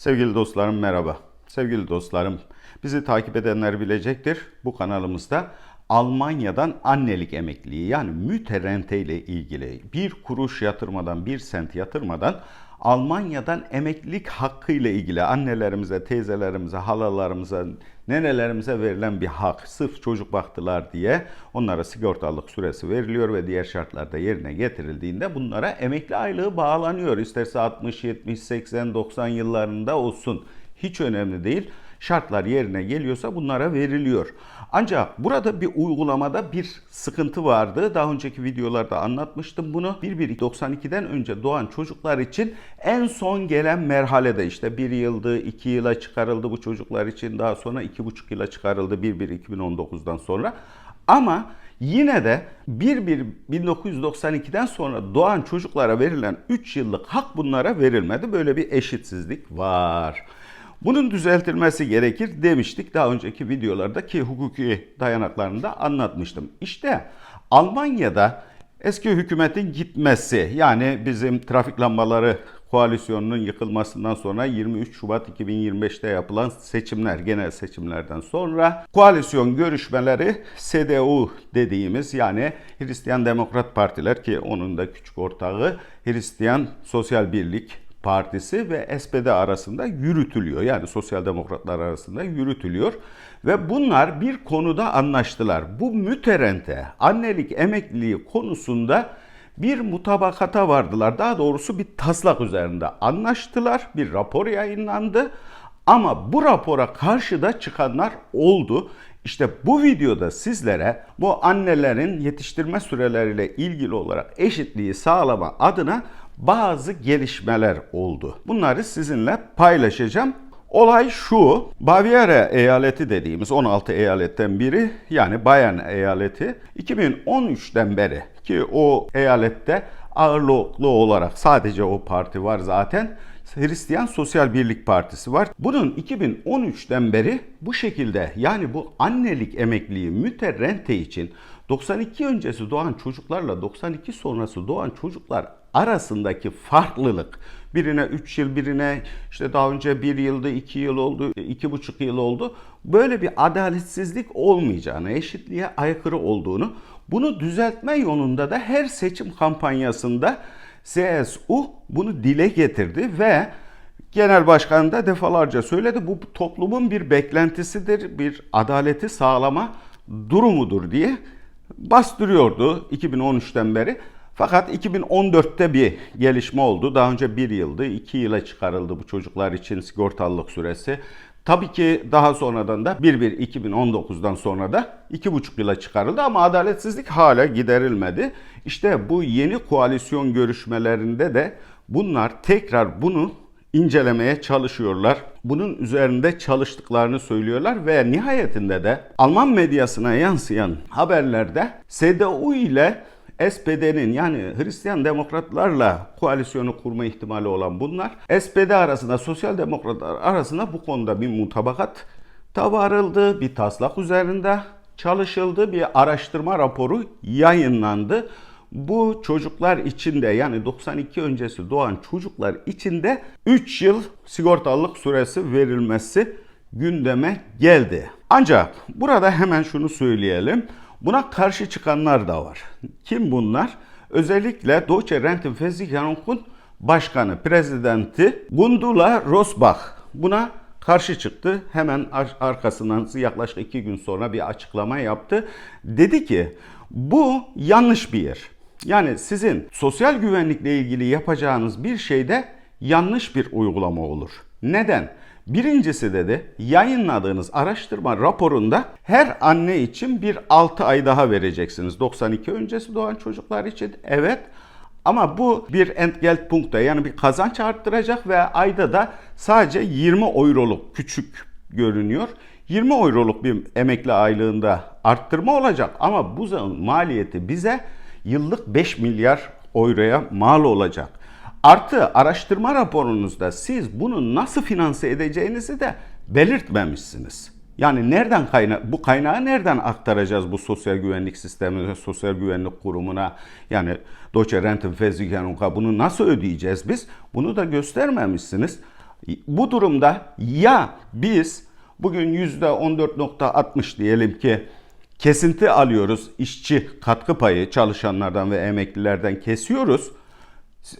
Sevgili dostlarım merhaba. Sevgili dostlarım bizi takip edenler bilecektir. Bu kanalımızda Almanya'dan annelik emekliliği yani müterente ile ilgili bir kuruş yatırmadan bir sent yatırmadan Almanya'dan emeklilik hakkı ile ilgili annelerimize, teyzelerimize, halalarımıza, nenelerimize verilen bir hak. Sırf çocuk baktılar diye onlara sigortalık süresi veriliyor ve diğer şartlarda yerine getirildiğinde bunlara emekli aylığı bağlanıyor. İsterse 60, 70, 80, 90 yıllarında olsun. Hiç önemli değil. Şartlar yerine geliyorsa bunlara veriliyor. Ancak burada bir uygulamada bir sıkıntı vardı. Daha önceki videolarda anlatmıştım bunu. 1-1-92'den önce doğan çocuklar için en son gelen merhalede işte 1 yıldı, 2 yıla çıkarıldı bu çocuklar için. Daha sonra 2,5 yıla çıkarıldı 1-1-2019'dan sonra. Ama yine de 1-1-1992'den sonra doğan çocuklara verilen 3 yıllık hak bunlara verilmedi. Böyle bir eşitsizlik var. Bunun düzeltilmesi gerekir demiştik daha önceki videolarda ki hukuki dayanaklarında anlatmıştım. İşte Almanya'da eski hükümetin gitmesi yani bizim trafik lambaları koalisyonunun yıkılmasından sonra 23 Şubat 2025'te yapılan seçimler, genel seçimlerden sonra koalisyon görüşmeleri CDU dediğimiz yani Hristiyan Demokrat Partiler ki onun da küçük ortağı Hristiyan Sosyal Birlik Partisi ve SPD arasında yürütülüyor. Yani Sosyal Demokratlar arasında yürütülüyor. Ve bunlar bir konuda anlaştılar. Bu müterente annelik emekliliği konusunda bir mutabakata vardılar. Daha doğrusu bir taslak üzerinde anlaştılar. Bir rapor yayınlandı. Ama bu rapora karşı da çıkanlar oldu. İşte bu videoda sizlere bu annelerin yetiştirme süreleriyle ilgili olarak eşitliği sağlama adına bazı gelişmeler oldu. Bunları sizinle paylaşacağım. Olay şu, Bavyera eyaleti dediğimiz 16 eyaletten biri yani Bayern eyaleti 2013'ten beri ki o eyalette ağırlıklı olarak sadece o parti var zaten. Hristiyan Sosyal Birlik Partisi var. Bunun 2013'ten beri bu şekilde yani bu annelik emekliliği müterrente için 92 öncesi doğan çocuklarla 92 sonrası doğan çocuklar arasındaki farklılık. Birine 3 yıl birine işte daha önce 1 yılda 2 yıl oldu 2,5 yıl oldu. Böyle bir adaletsizlik olmayacağını eşitliğe aykırı olduğunu bunu düzeltme yolunda da her seçim kampanyasında CSU bunu dile getirdi ve Genel Başkan da defalarca söyledi. Bu toplumun bir beklentisidir, bir adaleti sağlama durumudur diye bastırıyordu 2013'ten beri. Fakat 2014'te bir gelişme oldu. Daha önce bir yıldı, iki yıla çıkarıldı bu çocuklar için sigortalılık süresi. Tabii ki daha sonradan da 1-1-2019'dan sonra da 2,5 yıla çıkarıldı ama adaletsizlik hala giderilmedi. İşte bu yeni koalisyon görüşmelerinde de bunlar tekrar bunu incelemeye çalışıyorlar. Bunun üzerinde çalıştıklarını söylüyorlar ve nihayetinde de Alman medyasına yansıyan haberlerde CDU ile SPD'nin yani Hristiyan Demokratlarla koalisyonu kurma ihtimali olan bunlar SPD arasında Sosyal Demokratlar arasında bu konuda bir mutabakat varıldı. Bir taslak üzerinde çalışıldı. Bir araştırma raporu yayınlandı. Bu çocuklar içinde yani 92 öncesi doğan çocuklar içinde 3 yıl sigortalılık süresi verilmesi gündeme geldi. Ancak burada hemen şunu söyleyelim. Buna karşı çıkanlar da var. Kim bunlar? Özellikle Deutsche Rentenversicherung'un başkanı, prezidenti Gundula Rosbach buna karşı çıktı. Hemen arkasından yaklaşık iki gün sonra bir açıklama yaptı. Dedi ki bu yanlış bir yer. Yani sizin sosyal güvenlikle ilgili yapacağınız bir şeyde yanlış bir uygulama olur. Neden? Birincisi dedi yayınladığınız araştırma raporunda her anne için bir 6 ay daha vereceksiniz. 92 öncesi doğan çocuklar için evet ama bu bir Entgeltpunkt'a yani bir kazanç arttıracak ve ayda da sadece 20 euroluk küçük görünüyor. 20 euroluk bir emekli aylığında arttırma olacak ama bu maliyeti bize yıllık 5 milyar euroya mal olacak. Artı araştırma raporunuzda siz bunu nasıl finanse edeceğinizi de belirtmemişsiniz. Yani nereden kaynak bu kaynağı nereden aktaracağız bu sosyal güvenlik sistemine, sosyal güvenlik kurumuna yani Deutsche Rentenversicherung'a bunu nasıl ödeyeceğiz biz? Bunu da göstermemişsiniz. Bu durumda ya biz bugün %14.60 diyelim ki kesinti alıyoruz. işçi katkı payı çalışanlardan ve emeklilerden kesiyoruz.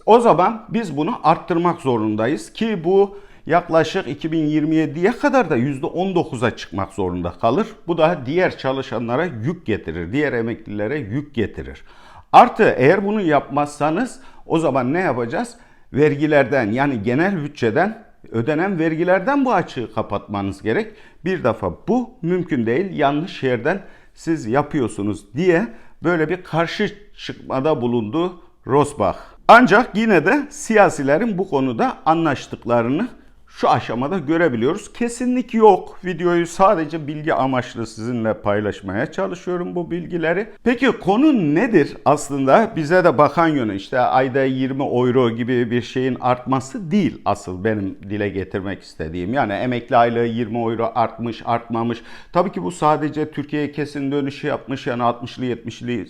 O zaman biz bunu arttırmak zorundayız ki bu yaklaşık 2027'ye kadar da %19'a çıkmak zorunda kalır. Bu da diğer çalışanlara yük getirir, diğer emeklilere yük getirir. Artı eğer bunu yapmazsanız o zaman ne yapacağız? Vergilerden yani genel bütçeden ödenen vergilerden bu açığı kapatmanız gerek. Bir defa bu mümkün değil. Yanlış yerden siz yapıyorsunuz diye böyle bir karşı çıkmada bulundu Rosbach. Ancak yine de siyasilerin bu konuda anlaştıklarını şu aşamada görebiliyoruz. Kesinlik yok. Videoyu sadece bilgi amaçlı sizinle paylaşmaya çalışıyorum bu bilgileri. Peki konu nedir? Aslında bize de bakan yönü işte ayda 20 euro gibi bir şeyin artması değil asıl benim dile getirmek istediğim. Yani emekli aylığı 20 euro artmış, artmamış. Tabii ki bu sadece Türkiye'ye kesin dönüşü yapmış. Yani 60'lı, 70'li,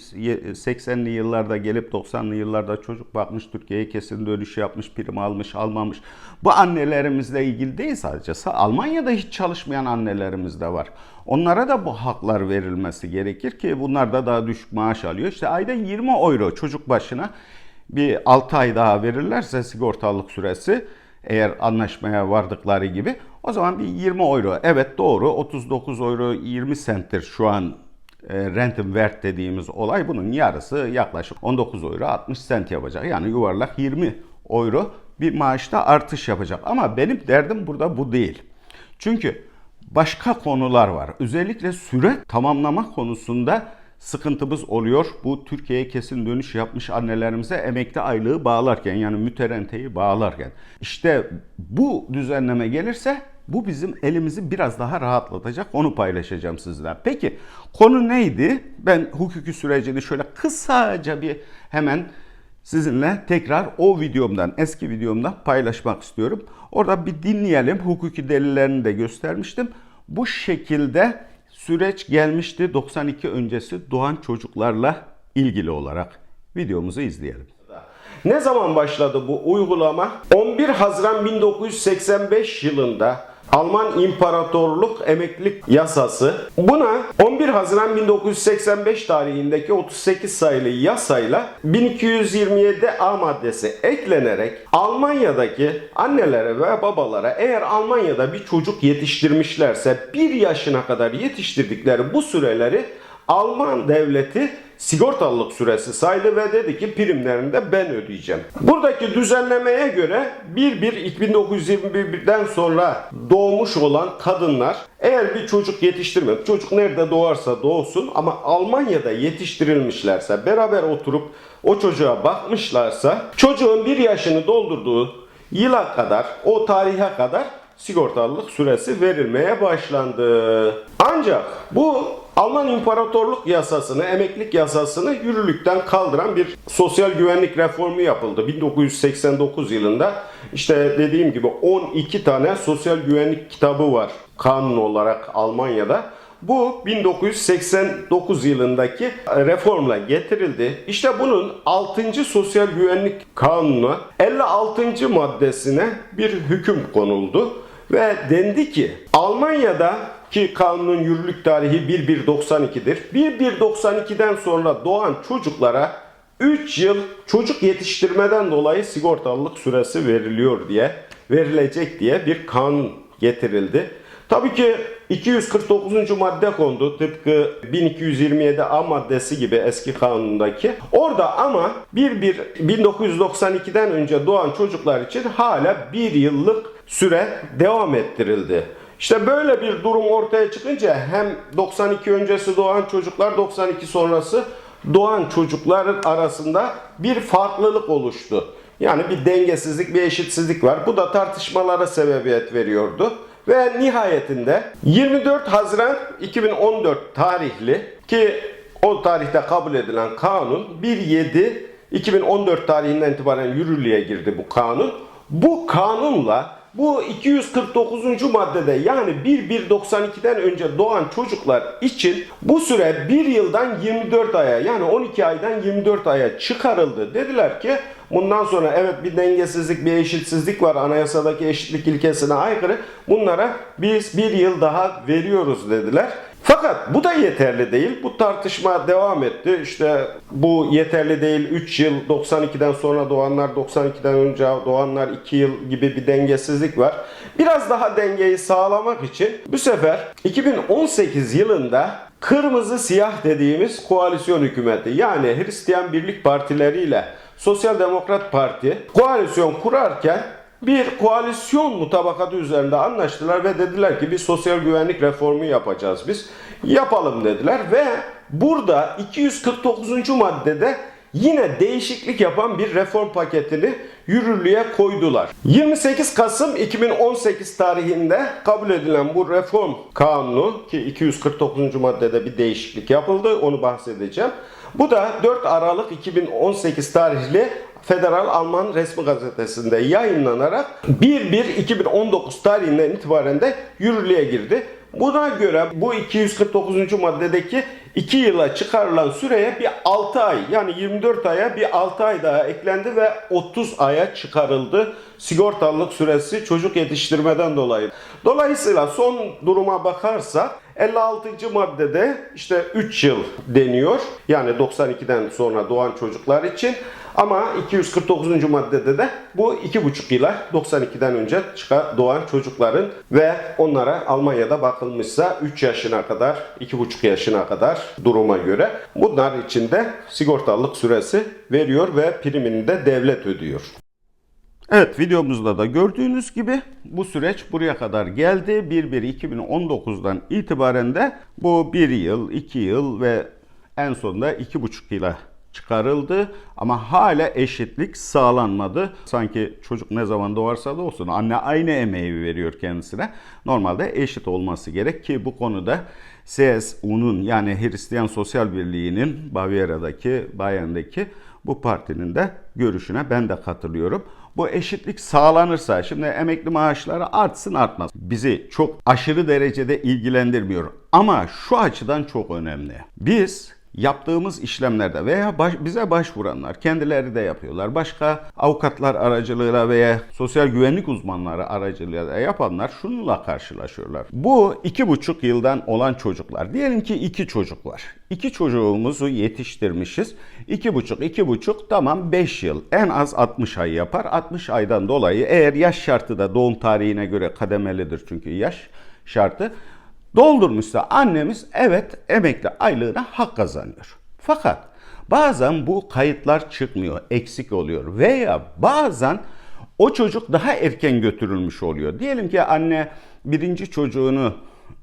80'li yıllarda gelip 90'lı yıllarda çocuk bakmış, Türkiye'ye kesin dönüşü yapmış, prim almış, almamış. Bu annelerimiz annelerimizle ilgili değil sadece. Almanya'da hiç çalışmayan annelerimiz de var. Onlara da bu haklar verilmesi gerekir ki bunlar da daha düşük maaş alıyor. İşte ayda 20 euro çocuk başına bir 6 ay daha verirlerse sigortalık süresi eğer anlaşmaya vardıkları gibi o zaman bir 20 euro. Evet doğru 39 euro 20 senttir şu an e, Rentenwert dediğimiz olay bunun yarısı yaklaşık 19 euro 60 sent yapacak. Yani yuvarlak 20 euro bir maaşta artış yapacak. Ama benim derdim burada bu değil. Çünkü başka konular var. Özellikle süre tamamlama konusunda sıkıntımız oluyor. Bu Türkiye'ye kesin dönüş yapmış annelerimize emekli aylığı bağlarken yani müterenteyi bağlarken. İşte bu düzenleme gelirse bu bizim elimizi biraz daha rahatlatacak. Onu paylaşacağım sizlerle. Peki konu neydi? Ben hukuki sürecini şöyle kısaca bir hemen sizinle tekrar o videomdan, eski videomdan paylaşmak istiyorum. Orada bir dinleyelim. Hukuki delillerini de göstermiştim. Bu şekilde süreç gelmişti 92 öncesi doğan çocuklarla ilgili olarak. Videomuzu izleyelim. Ne zaman başladı bu uygulama? 11 Haziran 1985 yılında Alman İmparatorluk Emeklilik Yasası. Buna 11 Haziran 1985 tarihindeki 38 sayılı yasayla 1227 A maddesi eklenerek Almanya'daki annelere ve babalara eğer Almanya'da bir çocuk yetiştirmişlerse 1 yaşına kadar yetiştirdikleri bu süreleri Alman devleti sigortalılık süresi saydı ve dedi ki primlerini de ben ödeyeceğim. Buradaki düzenlemeye göre 1-1-1921'den sonra doğmuş olan kadınlar eğer bir çocuk yetiştirmek, çocuk nerede doğarsa doğsun ama Almanya'da yetiştirilmişlerse beraber oturup o çocuğa bakmışlarsa çocuğun bir yaşını doldurduğu yıla kadar o tarihe kadar sigortalılık süresi verilmeye başlandı. Ancak bu Alman İmparatorluk yasasını, emeklilik yasasını yürürlükten kaldıran bir sosyal güvenlik reformu yapıldı. 1989 yılında işte dediğim gibi 12 tane sosyal güvenlik kitabı var kanun olarak Almanya'da. Bu 1989 yılındaki reformla getirildi. İşte bunun 6. Sosyal Güvenlik Kanunu 56. maddesine bir hüküm konuldu ve dendi ki Almanya'da ki kanunun yürürlük tarihi 1192'dir. 1192'den sonra doğan çocuklara 3 yıl çocuk yetiştirmeden dolayı sigortalılık süresi veriliyor diye verilecek diye bir kanun getirildi. Tabii ki 249. madde kondu tıpkı 1227 A maddesi gibi eski kanundaki. Orada ama 1 1 1992'den önce doğan çocuklar için hala 1 yıllık süre devam ettirildi. İşte böyle bir durum ortaya çıkınca hem 92 öncesi doğan çocuklar 92 sonrası doğan çocukların arasında bir farklılık oluştu. Yani bir dengesizlik, bir eşitsizlik var. Bu da tartışmalara sebebiyet veriyordu. Ve nihayetinde 24 Haziran 2014 tarihli ki o tarihte kabul edilen kanun 1.7 2014 tarihinden itibaren yürürlüğe girdi bu kanun. Bu kanunla bu 249. maddede yani 1.1.92'den önce doğan çocuklar için bu süre 1 yıldan 24 aya yani 12 aydan 24 aya çıkarıldı. Dediler ki bundan sonra evet bir dengesizlik, bir eşitsizlik var anayasadaki eşitlik ilkesine aykırı. Bunlara biz bir yıl daha veriyoruz dediler. Fakat bu da yeterli değil. Bu tartışma devam etti. İşte bu yeterli değil. 3 yıl 92'den sonra doğanlar, 92'den önce doğanlar 2 yıl gibi bir dengesizlik var. Biraz daha dengeyi sağlamak için bu sefer 2018 yılında kırmızı siyah dediğimiz koalisyon hükümeti yani Hristiyan Birlik Partileriyle Sosyal Demokrat Parti koalisyon kurarken bir koalisyon mutabakatı üzerinde anlaştılar ve dediler ki bir sosyal güvenlik reformu yapacağız biz. Yapalım dediler ve burada 249. maddede yine değişiklik yapan bir reform paketini yürürlüğe koydular. 28 Kasım 2018 tarihinde kabul edilen bu reform kanunu ki 249. maddede bir değişiklik yapıldı onu bahsedeceğim. Bu da 4 Aralık 2018 tarihli Federal Alman resmi gazetesinde yayınlanarak 1-1-2019 tarihinden itibaren de yürürlüğe girdi. Buna göre bu 249. maddedeki 2 yıla çıkarılan süreye bir 6 ay yani 24 aya bir 6 ay daha eklendi ve 30 aya çıkarıldı sigortalılık süresi çocuk yetiştirmeden dolayı. Dolayısıyla son duruma bakarsak 56. maddede işte 3 yıl deniyor. Yani 92'den sonra doğan çocuklar için. Ama 249. maddede de bu 2,5 yıla 92'den önce doğan çocukların ve onlara Almanya'da bakılmışsa 3 yaşına kadar 2,5 yaşına kadar duruma göre bunlar için de sigortalılık süresi veriyor ve primini de devlet ödüyor. Evet videomuzda da gördüğünüz gibi bu süreç buraya kadar geldi. 1-1-2019'dan itibaren de bu 1 yıl, 2 yıl ve en sonunda 2,5 yıla çıkarıldı. Ama hala eşitlik sağlanmadı. Sanki çocuk ne zaman doğarsa da olsun anne aynı emeği veriyor kendisine. Normalde eşit olması gerek ki bu konuda CSU'nun yani Hristiyan Sosyal Birliği'nin Bavyera'daki, Bayern'deki bu partinin de görüşüne ben de katılıyorum. Bu eşitlik sağlanırsa şimdi emekli maaşları artsın artmaz. Bizi çok aşırı derecede ilgilendirmiyor. Ama şu açıdan çok önemli. Biz yaptığımız işlemlerde veya baş- bize başvuranlar kendileri de yapıyorlar. Başka avukatlar aracılığıyla veya sosyal güvenlik uzmanları aracılığıyla yapanlar şununla karşılaşıyorlar. Bu iki buçuk yıldan olan çocuklar. Diyelim ki iki çocuk var. İki çocuğumuzu yetiştirmişiz. İki buçuk, iki buçuk tamam 5 yıl. En az 60 ay yapar. 60 aydan dolayı eğer yaş şartı da doğum tarihine göre kademelidir çünkü yaş şartı doldurmuşsa annemiz evet emekli aylığına hak kazanıyor. Fakat bazen bu kayıtlar çıkmıyor, eksik oluyor veya bazen o çocuk daha erken götürülmüş oluyor. Diyelim ki anne birinci çocuğunu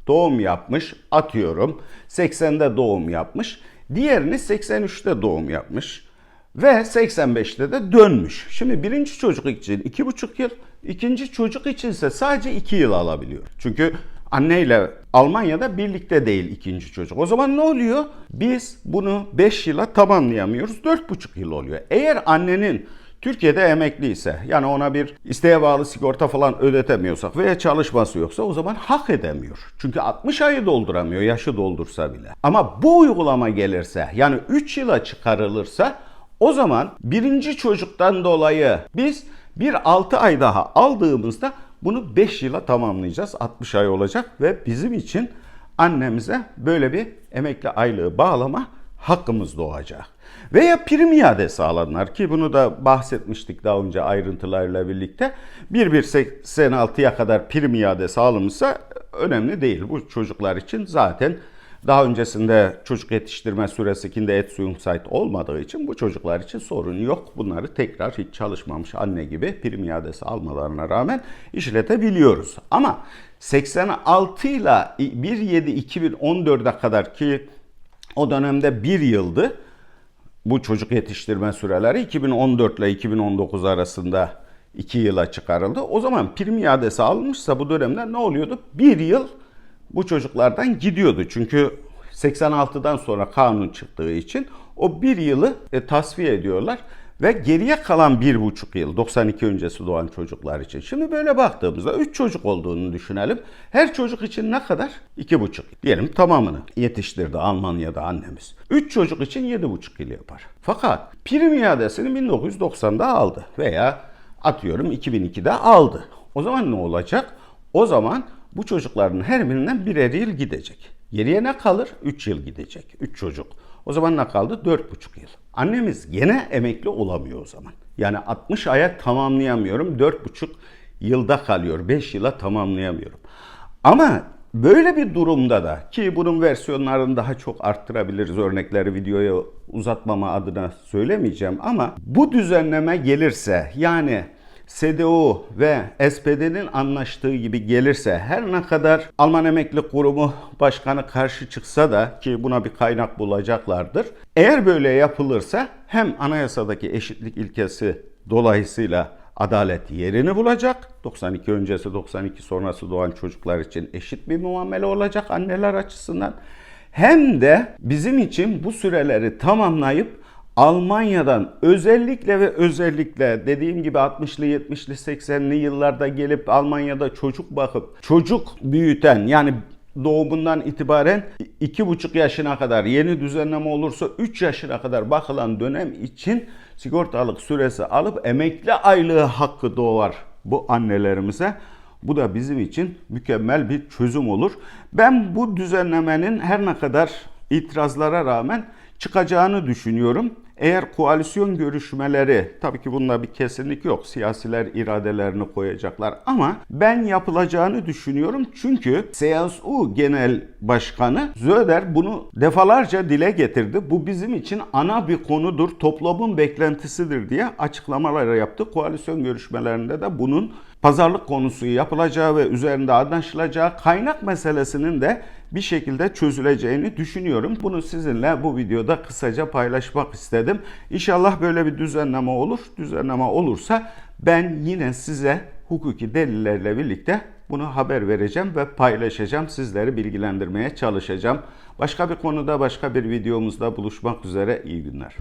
doğum yapmış, atıyorum 80'de doğum yapmış, diğerini 83'te doğum yapmış ve 85'te de dönmüş. Şimdi birinci çocuk için iki buçuk yıl, ikinci çocuk içinse sadece iki yıl alabiliyor. Çünkü anneyle Almanya'da birlikte değil ikinci çocuk. O zaman ne oluyor? Biz bunu 5 yıla tamamlayamıyoruz. 4,5 yıl oluyor. Eğer annenin Türkiye'de emekliyse yani ona bir isteğe bağlı sigorta falan ödetemiyorsak veya çalışması yoksa o zaman hak edemiyor. Çünkü 60 ayı dolduramıyor yaşı doldursa bile. Ama bu uygulama gelirse yani 3 yıla çıkarılırsa o zaman birinci çocuktan dolayı biz bir 6 ay daha aldığımızda bunu 5 yıla tamamlayacağız. 60 ay olacak ve bizim için annemize böyle bir emekli aylığı bağlama hakkımız doğacak. Veya prim iadesi alanlar ki bunu da bahsetmiştik daha önce ayrıntılarıyla birlikte. 1186'ya kadar prim iadesi alınmışsa önemli değil. Bu çocuklar için zaten daha öncesinde çocuk yetiştirme süresikinde et suyun site olmadığı için bu çocuklar için sorun yok. Bunları tekrar hiç çalışmamış anne gibi prim iadesi almalarına rağmen işletebiliyoruz. Ama 86 ile 1.7.2014'e kadar ki o dönemde bir yıldı bu çocuk yetiştirme süreleri 2014 ile 2019 arasında 2 yıla çıkarıldı. O zaman prim iadesi alınmışsa bu dönemde ne oluyordu? Bir yıl bu çocuklardan gidiyordu. Çünkü 86'dan sonra kanun çıktığı için o bir yılı e, tasfiye ediyorlar ve geriye kalan bir buçuk yıl 92 öncesi doğan çocuklar için. Şimdi böyle baktığımızda 3 çocuk olduğunu düşünelim. Her çocuk için ne kadar? 2,5 diyelim tamamını yetiştirdi Almanya'da annemiz. 3 çocuk için 7,5 yıl yapar. Fakat prim iadesini 1990'da aldı veya atıyorum 2002'de aldı. O zaman ne olacak? O zaman bu çocukların her birinden birer yıl gidecek. Geriye ne kalır? 3 yıl gidecek. 3 çocuk. O zaman ne kaldı? 4,5 yıl. Annemiz gene emekli olamıyor o zaman. Yani 60 aya tamamlayamıyorum. 4,5 yılda kalıyor. 5 yıla tamamlayamıyorum. Ama böyle bir durumda da ki bunun versiyonlarını daha çok arttırabiliriz örnekleri videoya uzatmama adına söylemeyeceğim ama bu düzenleme gelirse yani CDU ve SPD'nin anlaştığı gibi gelirse her ne kadar Alman Emeklilik Kurumu Başkanı karşı çıksa da ki buna bir kaynak bulacaklardır. Eğer böyle yapılırsa hem anayasadaki eşitlik ilkesi dolayısıyla adalet yerini bulacak. 92 öncesi 92 sonrası doğan çocuklar için eşit bir muamele olacak anneler açısından. Hem de bizim için bu süreleri tamamlayıp Almanya'dan özellikle ve özellikle dediğim gibi 60'lı 70'li 80'li yıllarda gelip Almanya'da çocuk bakıp çocuk büyüten yani doğumundan itibaren 2,5 yaşına kadar yeni düzenleme olursa 3 yaşına kadar bakılan dönem için sigortalık süresi alıp emekli aylığı hakkı doğar bu annelerimize. Bu da bizim için mükemmel bir çözüm olur. Ben bu düzenlemenin her ne kadar itirazlara rağmen çıkacağını düşünüyorum. Eğer koalisyon görüşmeleri, tabii ki bunda bir kesinlik yok. Siyasiler iradelerini koyacaklar ama ben yapılacağını düşünüyorum. Çünkü CSU Genel Başkanı Zöder bunu defalarca dile getirdi. Bu bizim için ana bir konudur, toplumun beklentisidir diye açıklamalar yaptı. Koalisyon görüşmelerinde de bunun pazarlık konusu yapılacağı ve üzerinde anlaşılacağı kaynak meselesinin de bir şekilde çözüleceğini düşünüyorum. Bunu sizinle bu videoda kısaca paylaşmak istedim. İnşallah böyle bir düzenleme olur. Düzenleme olursa ben yine size hukuki delillerle birlikte bunu haber vereceğim ve paylaşacağım. Sizleri bilgilendirmeye çalışacağım. Başka bir konuda başka bir videomuzda buluşmak üzere. İyi günler.